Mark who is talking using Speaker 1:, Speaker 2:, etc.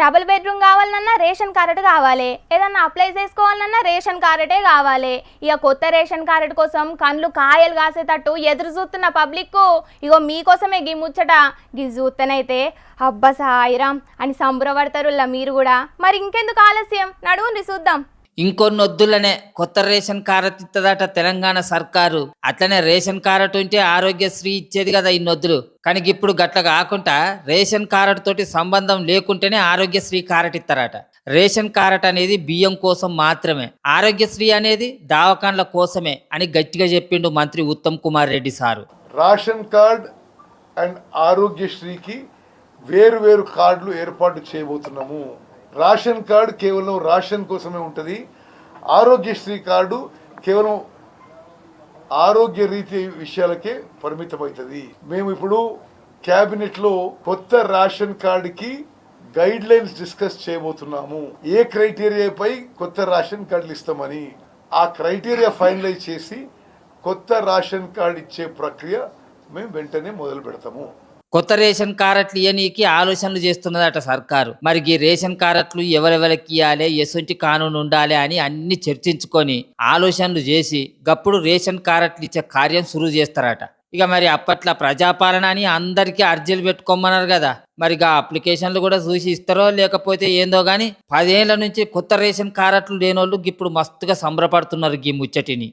Speaker 1: Double bedroom కావాలన్నా ration card కావాలి. ఏదన్నా అప్లై చేసుకోవాలన్నా రేషన్ కార్డే కావాలి. ఇక కొత్త రేషన్ కార్డు కోసం కండ్లు కాయలు కాసేటట్టు ఎదురు చూస్తున్న పబ్లిక్ ఇగో మీకోసమే గీ ముచ్చట. గీ చూస్తేనైతే అబ్బా సాయిరామ్ అని సంబరపడతారులా మీరు కూడా. మరి ఇంకెందుకు ఆలస్యం? నడువుని చూద్దాం.
Speaker 2: ఇంకొన్ని వద్దులనే కొత్త రేషన్ కార్డు ఇస్తుందట తెలంగాణ సర్కారు. అట్లనే రేషన్ కార్డు ఉంటే ఆరోగ్యశ్రీ ఇచ్చేది కదా ఇన్ని వద్దులు కానీ ఇప్పుడు గట్ల కాకుండా రేషన్ కార్డు తోటి సంబంధం లేకుంటేనే ఆరోగ్యశ్రీ కార్డు ఇస్తారట రేషన్ కార్డు అనేది బియ్యం కోసం మాత్రమే. ఆరోగ్యశ్రీ అనేది దావకాండ్ల కోసమే అని గట్టిగా చెప్పిండు మంత్రి Uttam Kumar Reddy sir.
Speaker 3: Ration card and ఆరోగ్యశ్రీకి వేరు వేరు కార్డులు ఏర్పాటు చేయబోతున్నాము. రేషన్ కార్డు కేవలం రేషన్ కోసమే ఉంటుంది. ఆరోగ్యశ్రీ కార్డు కేవలం ఆరోగ్య రీతి విషయాలకే పరిమితమవుతుంది. మేము ఇప్పుడు క్యాబినెట్లో కొత్త రేషన్ కార్డుకి గైడ్ లైన్స్ డిస్కస్ చేయబోతున్నాము. ఏ క్రైటీరియాపై కొత్త రేషన్ కార్డులు ఇస్తామని. ఆ క్రైటీరియా ఫైనలైజ్ చేసి కొత్త రేషన్ కార్డు ఇచ్చే ప్రక్రియ మేము వెంటనే మొదలు పెడతాము.
Speaker 2: కొత్త రేషన్ కార్డులు ఇవ్వనీకి ఆలోచనలు చేస్తున్నదట సర్కారు. మరి ఈ రేషన్ కార్డులు ఎవరెవరికి ఇవ్వాలి ఎసొంటి కానూను ఉండాలి అని అన్ని చర్చించుకొని ఆలోచనలు చేసి గప్పుడు రేషన్ కార్డులు ఇచ్చే కార్యం సురు చేస్తారట. ఇక మరి అప్పట్లో ప్రజాపాలన అని అందరికీ అర్జీలు పెట్టుకోమన్నారు కదా. మరి ఆ అప్లికేషన్లు కూడా చూసి ఇస్తారో లేకపోతే ఏందో గాని పదేళ్ళ నుంచి కొత్త రేషన్ కార్డులు లేనోళ్ళు ఇప్పుడు మస్తుగా సంబరపడుతున్నారు ఈ ముచ్చటిని.